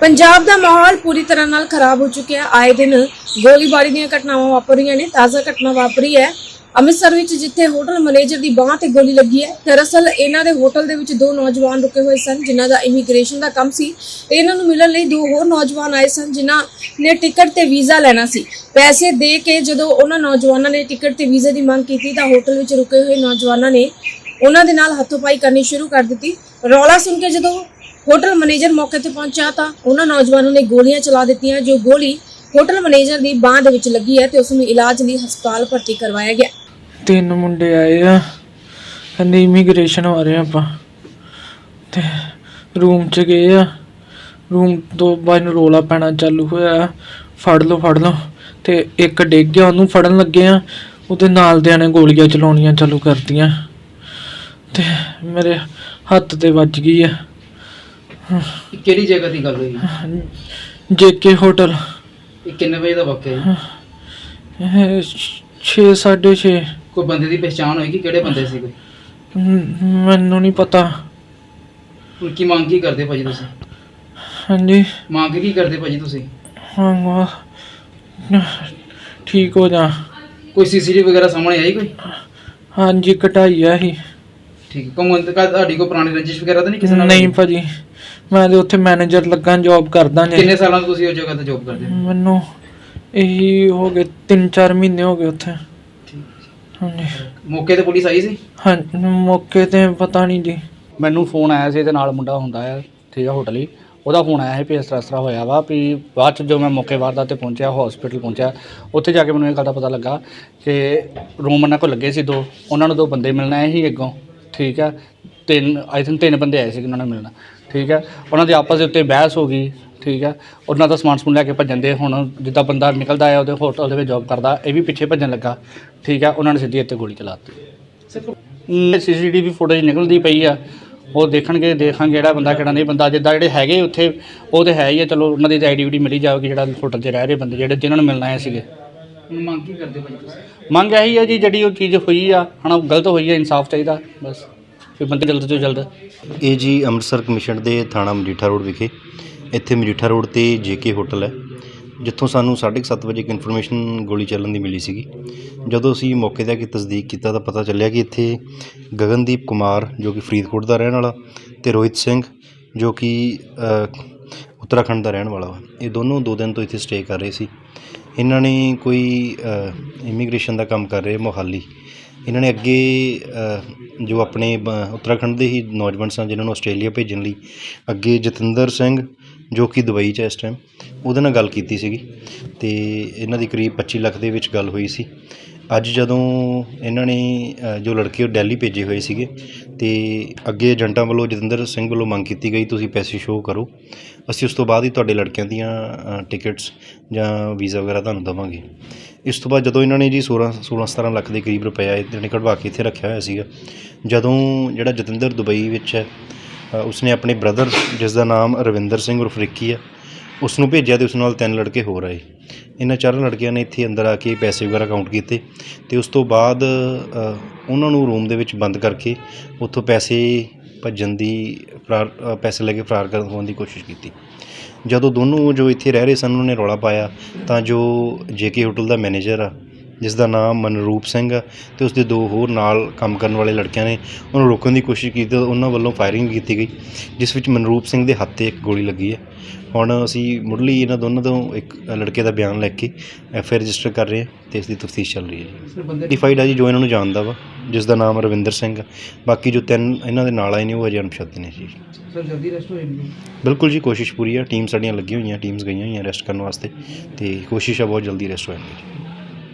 ਪੰਜਾਬ ਦਾ ਮਾਹੌਲ ਪੂਰੀ ਤਰ੍ਹਾਂ ਨਾਲ ਖਰਾਬ ਹੋ ਚੁੱਕਿਆ ਆਏ ਦਿਨ ਗੋਲੀਬਾਰੀ ਦੀਆਂ ਘਟਨਾਵਾਂ ਵਾਪਰੀਆਂ ਨੇ, ਤਾਜ਼ਾ ਘਟਨਾ ਵਾਪਰੀ ਹੈ। ਅੰਮ੍ਰਿਤਸਰ ਵਿੱਚ ਜਿੱਥੇ ਹੋਟਲ ਮੈਨੇਜਰ ਦੀ ਬਾਹ ਤੇ ਗੋਲੀ ਲੱਗੀ ਹੈ, ਦਰਅਸਲ ਇਹਨਾਂ ਦੇ ਹੋਟਲ ਦੇ ਵਿੱਚ ਦੋ ਨੌਜਵਾਨ ਰੁਕੇ ਹੋਏ ਸਨ, ਜਿਨ੍ਹਾਂ ਦਾ ਇਮੀਗ੍ਰੇਸ਼ਨ ਦਾ ਕੰਮ ਸੀ। ਇਹਨਾਂ ਨੂੰ ਮਿਲਣ ਲਈ ਦੋ ਹੋਰ ਨੌਜਵਾਨ ਆਏ ਸਨ, ਜਿਨ੍ਹਾਂ ਨੇ ਟਿਕਟ ਤੇ ਵੀਜ਼ਾ ਲੈਣਾ ਸੀ। ਪੈਸੇ ਦੇ ਕੇ ਜਦੋਂ ਉਹਨਾਂ ਨੌਜਵਾਨਾਂ ਨੇ ਟਿਕਟ ਤੇ ਵੀਜ਼ੇ ਦੀ ਮੰਗ ਕੀਤੀ, ਤਾਂ ਹੋਟਲ ਵਿੱਚ ਰੁਕੇ ਹੋਏ ਨੌਜਵਾਨਾਂ ਨੇ ਉਹਨਾਂ ਦੇ ਨਾਲ ਹੱਥੋਂ-ਪਾਈ ਕਰਨੀ ਸ਼ੁਰੂ ਕਰ ਦਿੱਤੀ। ਰੌਲਾ ਸੁਣ ਕੇ ਜਦੋਂ ਹੋਟਲ ਮੈਨੇਜਰ ਮੌਕੇ ਤੇ ਪਹੁੰਚਿਆ ਤਾਂ ਉਹਨਾਂ ਨੌਜਵਾਨਾਂ ਨੇ ਗੋਲੀਆਂ ਚਲਾ ਦਿੱਤੀਆਂ, ਜੋ ਗੋਲੀ ਹੋਟਲ ਮੈਨੇਜਰ ਦੀ ਬਾਂਹ ਦੇ ਵਿੱਚ ਲੱਗੀ ਹੈ ਤੇ ਉਸ ਨੂੰ ਇਲਾਜ ਲਈ ਹਸਪਤਾਲ ਭਰਤੀ ਕਰਵਾਇਆ ਗਿਆ। ਤਿੰਨ ਮੁੰਡੇ ਆਏ ਆ। ਕਹਿੰਦੇ ਇਮੀਗ੍ਰੇਸ਼ਨ ਆ ਰਹੇ ਆਪਾਂ। ਤੇ ਰੂਮ ਚ ਗਏ ਆ। ਰੂਮ ਤੋਂ ਬਾਅਦ ਨੂੰ ਰੋਲਾ ਪੈਣਾ ਚਾਲੂ ਹੋਇਆ। ਫੜ ਲਓ ਫੜ ਲਓ। ਤੇ ਇੱਕ ਡਿੱਗ ਗਿਆ, ਉਹਨੂੰ ਫੜਨ ਲੱਗੇ ਆ। ਉਹਦੇ ਨਾਲ ਦਿਆਂ ਨੇ ਗੋਲੀਆਂ ਚਲਾਉਣੀਆਂ ਚਾਲੂ ਕਰਤੀਆਂ। ਤੇ ਮੇਰੇ ਹੱਥ ਤੇ ਵੱਜ ਗਈ ਆ। ਇਹ ਕਿਹੜੀ ਜਗ੍ਹਾ ਦੀ ਗੱਲ ਹੋਈ? JK hotel. ਇਹ ਕਿੰਨੇ ਵਜੇ ਦਾ ਵਾਕਿਆ ਹੈ 6 6:30 ਕੋਈ ਬੰਦੇ ਦੀ ਪਛਾਣ ਹੋਈ ਕਿ ਕਿਹੜੇ ਬੰਦੇ ਸੀ ਕੋਈ ਮੈਨੂੰ ਨਹੀਂ ਪਤਾ। ਹੁਣ ਕੀ ਮੰਗ ਕੀ ਕਰਦੇ ਭਾਜੀ ਤੁਸੀਂ? ਹਾਂਜੀ। ਮੰਗ ਕੀ ਕਰਦੇ ਭਾਜੀ ਤੁਸੀਂ? ਹਾਂ ਠੀਕ ਹੋ ਜਾ। ਕੋਈ ਸੀਸੀਟੀਵੀ ਵਗੈਰਾ ਸਾਹਮਣੇ ਆਈ ਕੋਈ? ਹਾਂਜੀ ਕਟਾਈ ਆ ਹੀ ਠੀਕ ਹੈ। ਕਮਨ ਤੇ ਤੁਹਾਡੀ ਕੋਈ ਪੁਰਾਣੀ ਰੰਜਿਸ਼ ਵਗੈਰਾ ਤਾਂ ਨਹੀਂ ਕਿਸੇ ਨਾਲ? ਨਹੀਂ ਭਾਜੀ। ਮੈਂ ਤੇ ਉੱਥੇ ਮੈਨੇਜਰ ਲੱਗਾ ਜੌਬ ਕਰਦਾ ਜੀ ਕਿੰਨੇ ਸਾਲਾਂ ਤੋਂ ਤੁਸੀਂ ਉਸ ਜਗ੍ਹਾ ਤੇ ਜੌਬ ਕਰਦੇ ਹੋ? ਮੈਨੂੰ ਇਹੀ ਹੋ ਗਏ 3-4 ਮਹੀਨੇ ਹੋ ਗਏ ਉੱਥੇ। ਹਾਂਜੀ। ਮੌਕੇ ਤੇ ਪੁਲਿਸ ਆਈ ਸੀ? ਹਾਂ ਮੌਕੇ ਤੇ ਪਤਾ ਨਹੀਂ ਜੀ। ਮੈਨੂੰ ਫੋਨ ਆਇਆ ਸੀ ਇਹਦੇ ਨਾਲ ਮੁੰਡਾ ਹੁੰਦਾ ਹੈ ਠੀਕ ਹੈ ਹੋਟਲ ਹੀ। ਉਹਦਾ ਫੋਨ ਆਇਆ ਸੀ ਵੀ ਇਸ ਤਰ੍ਹਾਂ ਇਸ ਤਰ੍ਹਾਂ ਹੋਇਆ ਵਾ ਵੀ ਬਾਅਦ ਚ ਜੋ ਮੈਂ ਮੌਕੇ ਵਾਰਦਾਤ ਤੇ ਪਹੁੰਚਿਆ ਹਸਪੀਟਲ ਪਹੁੰਚਿਆ ਉੱਥੇ ਜਾ ਕੇ ਮੈਨੂੰ ਇਹ ਗੱਲ ਦਾ ਪਤਾ ਲੱਗਾ ਕਿ ਰੂਮ ਉਹਨਾਂ ਕੋਲ ਲੱਗੇ ਸੀ ਦੋ। ਉਹਨਾਂ ਨੂੰ ਦੋ ਬੰਦੇ ਮਿਲਣ ਆਏ ਸੀ ਅੱਗੋਂ ਠੀਕ ਹੈ ਤਿੰਨ ਆਈ ਥਿੰਕ ਤਿੰਨ ਬੰਦੇ ਆਏ ਸੀ ਉਹਨਾਂ ਨੇ ਮਿਲਣਾ। ਠੀਕ ਹੈ? ਉਹਨਾਂ ਦੇ ਆਪਸ ਦੇ ਉੱਤੇ ਬਹਿਸ ਹੋ ਗਈ ਠੀਕ ਹੈ? ਉਹਨਾਂ ਦਾ ਸਮਾਨ ਸਮੂਨ ਲੈ ਕੇ ਭੱਜਣ ਦੇ ਹੁਣ ਜਿੱਦਾਂ ਬੰਦਾ ਨਿਕਲਦਾ ਹੈ ਉਹਦੇ ਹੋਟਲ ਦੇ ਵਿੱਚ ਜੌਬ ਕਰਦਾ ਇਹ ਵੀ ਪਿੱਛੇ ਭੱਜਣ ਲੱਗਾ ਠੀਕ ਹੈ? ਉਹਨਾਂ ਨੇ ਸਿੱਧੀ ਇੱਥੇ ਗੋਲੀ ਚਲਾ ਦਿੱਤੀ। ਸੀਸੀਟੀਵੀ ਫੁਟੇਜ ਨਿਕਲਦੀ ਪਈ ਆ ਉਹ ਦੇਖਣਗੇ ਦੇਖਾਂਗੇ ਕਿਹੜਾ ਬੰਦਾ ਕਿਹੜਾ ਨਹੀਂ ਬੰਦਾ ਜਿੱਦਾਂ ਜਿਹੜੇ ਹੈਗੇ ਉੱਥੇ ਉਹ ਤੇ ਹੈ ਹੀ ਆ ਚਲੋ ਉਹਨਾਂ ਦੀ ਤਾਂ ਆਈਡੀ ਮਿਲੀ ਜਾਵੇਗੀ ਜਿਹੜਾ ਹੋਟਲ 'ਚ ਰਹਿ ਰਹੇ ਬੰਦੇ ਜਿਹੜੇ ਜਿਨ੍ਹਾਂ ਨੂੰ ਮਿਲਣਾ ਆਏ ਸੀਗੇ। ਮੰਗ ਕੀ ਕਰਦੇ ਤੁਸੀਂ? ਮੰਗ ਇਹੀ ਹੈ ਜੀ ਜਿਹੜੀ ਉਹ ਚੀਜ਼ ਹੋਈ ਆ ਹਨਾ ਗਲਤ ਹੋਈ ਹੈ ਇਨਸਾਫ ਚਾਹੀਦਾ ਬਸ। ਵੀ ਬੰਦੇ ਜਲਦ ਤੋਂ ਜਲਦ? ਇਹ ਜੀ ਅੰਮ੍ਰਿਤਸਰ ਕਮਿਸ਼ਨ ਦੇ ਥਾਣਾ ਮਜੀਠਾ ਰੋਡ ਵਿਖੇ। ਇੱਥੇ ਮਜੀਠਾ ਰੋਡ ਤੇ ਜੇਕੇ ਹੋਟਲ ਹੈ, ਜਿੱਥੋਂ ਸਾਨੂੰ 7:30 ਵਜੇ ਇੱਕ ਇਨਫੋਰਮੇਸ਼ਨ ਗੋਲੀ ਚੱਲਣ ਦੀ ਮਿਲੀ ਸੀਗੀ। ਜਦੋਂ ਅਸੀਂ ਮੌਕੇ ਤੇ ਆ ਕੇ ਤਸਦੀਕ ਕੀਤਾ ਤਾਂ ਪਤਾ ਚੱਲਿਆ ਕਿ ਇੱਥੇ ਗਗਨਦੀਪ ਕੁਮਾਰ, ਜੋ ਕਿ ਫਰੀਦਕੋਟ ਦਾ ਰਹਿਣ ਵਾਲਾ, ਤੇ ਰੋਹਿਤ ਸਿੰਘ, ਜੋ ਕਿ ਉੱਤਰਾਖੰਡ ਦਾ ਰਹਿਣ ਵਾਲਾ ਵਾ ਇਹ ਦੋਨੋਂ ਦੋ ਦਿਨ ਤੋਂ ਇੱਥੇ ਸਟੇ ਕਰ ਰਹੇ ਸੀ। ਇਹਨਾਂ ਨੇ ਕੋਈ ਇਮੀਗ੍ਰੇਸ਼ਨ ਦਾ ਕੰਮ ਕਰ ਰਹੇ ਮੋਹਾਲੀ। ਇਹਨਾਂ ਨੇ ਅੱਗੇ ਜੋ ਆਪਣੇ ਬ- ਉੱਤਰਾਖੰਡ ਦੇ ਹੀ ਨੌਜਵਾਨ ਸਨ ਜਿਨ੍ਹਾਂ ਨੂੰ ਆਸਟ੍ਰੇਲੀਆ ਭੇਜਣ ਲਈ, ਅੱਗੇ ਜਤਿੰਦਰ ਸਿੰਘ, ਜੋ ਕਿ ਦੁਬਈ 'ਚ ਹੈ ਇਸ ਟਾਈਮ ਉਹਦੇ ਨਾਲ ਗੱਲ ਕੀਤੀ ਸੀਗੀ। ਤੇ ਇਹਨਾਂ ਦੀ ਕਰੀਬ 25 ਲੱਖ ਦੇ ਵਿੱਚ ਗੱਲ ਹੋਈ ਸੀ। ਅੱਜ ਜਦੋਂ ਇਹਨਾਂ ਨੇ ਜੋ ਲੜਕੇ ਉਹ ਦਿੱਲੀ ਭੇਜੇ ਹੋਏ ਸੀਗੇ, ਤੇ ਅੱਗੇ ਏਜੰਟਾਂ ਵੱਲੋਂ ਜਤਿੰਦਰ ਸਿੰਘ ਵੱਲੋਂ ਮੰਗ ਕੀਤੀ ਗਈ, ਤੁਸੀਂ ਪੈਸੇ ਸ਼ੋਅ ਕਰੋ। ਅਸੀਂ ਉਸ ਤੋਂ ਬਾਅਦ ਹੀ ਤੁਹਾਡੇ ਲੜਕਿਆਂ ਦੀਆਂ ਟਿਕਟਸ ਜਾਂ ਵੀਜ਼ਾ ਵਗੈਰਾ ਤੁਹਾਨੂੰ ਦੇਵਾਂਗੇ। ਇਸ ਤੋਂ ਬਾਅਦ ਜਦੋਂ ਇਹਨਾਂ ਨੇ ਜੀ 16 16 17 ਲੱਖ ਦੇ ਕਰੀਬ ਰੁਪਇਆ ਇਹਨਾਂ ਨੇ ਕਢਵਾ ਕੇ ਇੱਥੇ ਰੱਖਿਆ ਹੋਇਆ ਸੀਗਾ, ਜਦੋਂ ਜਿਹੜਾ ਜਤਿੰਦਰ ਦੁਬਈ ਵਿੱਚ ਹੈ ਉਸਨੇ ਆਪਣੇ ਬ੍ਰਦਰ ਜਿਸ ਦਾ ਨਾਮ ਰਵਿੰਦਰ ਸਿੰਘ ਉਰਫ ਰਿੱਕੀ ਹੈ ਉਸ ਨੂੰ ਭੇਜਿਆ ਤੇ ਉਸ ਨਾਲ ਤਿੰਨ ਲੜਕੇ ਹੋਰ ਆਏ। ਇਹਨਾਂ ਚਾਰਾਂ ਲੜਕਿਆਂ ਨੇ ਇੱਥੇ ਅੰਦਰ ਆ ਕੇ ਪੈਸੇ ਵਗੈਰਾ ਕਾਊਂਟ ਕੀਤੇ ਤੇ ਉਸ ਤੋਂ ਬਾਅਦ ਉਹਨਾਂ ਨੂੰ ਰੂਮ ਦੇ ਵਿੱਚ ਬੰਦ ਕਰਕੇ ਉੱਥੋਂ ਪੈਸੇ ਭੱਜਣ ਦੀ ਫਰਾਰ ਪੈਸੇ ਲੈ ਕੇ ਫਰਾਰ ਕਰਨ ਹੋਣ ਦੀ ਕੋਸ਼ਿਸ਼ ਕੀਤੀ। ਜਦੋਂ ਦੋਨੋਂ ਜੋ ਇੱਥੇ ਰਹਿ ਰਹੇ ਸਨ, ਉਹਨਾਂ ਨੇ ਰੌਲਾ ਪਾਇਆ ਤਾਂ ਜੋ ਜੇਕੇ ਹੋਟਲ ਦਾ ਮੈਨੇਜਰ ਆ ਜਿਸ ਦਾ ਨਾਮ ਮਨਰੂਪ ਸਿੰਘ ਆ ਤੇ ਉਸ ਦੇ ਦੋ ਹੋਰ ਨਾਲ ਕੰਮ ਕਰਨ ਵਾਲੇ ਲੜਕਿਆਂ ਨੇ। ਉਹਨੂੰ ਰੋਕਣ ਦੀ ਕੋਸ਼ਿਸ਼ ਕੀਤੀ ਤਾਂ ਉਹਨਾਂ ਵੱਲੋਂ ਫਾਇਰਿੰਗ ਕੀਤੀ ਗਈ ਜਿਸ ਵਿੱਚ ਮਨਰੂਪ ਸਿੰਘ ਦੇ ਹੱਥ ਤੇ ਇੱਕ ਗੋਲੀ ਲੱਗੀ ਹੈ। ਹੁਣ ਅਸੀਂ ਮੁੱਢਲੀ ਇਹਨਾਂ ਦੋਨਾਂ ਤੋਂ ਇੱਕ ਲੜਕੇ ਦਾ ਬਿਆਨ ਲੈ ਕੇ ਐਫ ਆਈ ਰਜਿਸਟਰ ਕਰ ਰਹੇ ਹਾਂ ਤੇ ਇਸ ਦੀ ਤਫਤੀਸ਼ ਚੱਲ ਰਹੀ ਹੈ ਜੀ। ਡਿਫਾਈਡ ਆ ਜੀ ਜੋ ਇਹਨਾਂ ਨੂੰ ਜਾਣਦਾ ਵਾ ਜਿਸ ਦਾ ਨਾਮ ਰਵਿੰਦਰ ਸਿੰਘ ਆ। ਬਾਕੀ ਜੋ ਤਿੰਨ ਇਹਨਾਂ ਦੇ ਨਾਲ ਆਏ ਨੇ ਉਹ ਅਜੇ ਅਣਪਛਾਤੇ ਨੇ ਜੀ। ਸਰ ਜਲਦੀ ਰੈਸਟ ਹੋ ਜਾਣਗੇ ਬਿਲਕੁਲ ਜੀ ਕੋਸ਼ਿਸ਼ ਪੂਰੀ ਆ। ਟੀਮ ਸਾਡੀਆਂ ਲੱਗੀਆਂ ਹੋਈਆਂ ਟੀਮਸ ਗਈਆਂ ਹੋਈਆਂ ਰੈਸਟ ਕਰਨ ਵਾਸਤੇ ਤੇ ਕੋਸ਼ਿਸ਼ ਆ ਬਹੁਤ ਜਲਦੀ ਰੈਸਟ ਹੋ ਜਾਣਗੇ ਜੀ।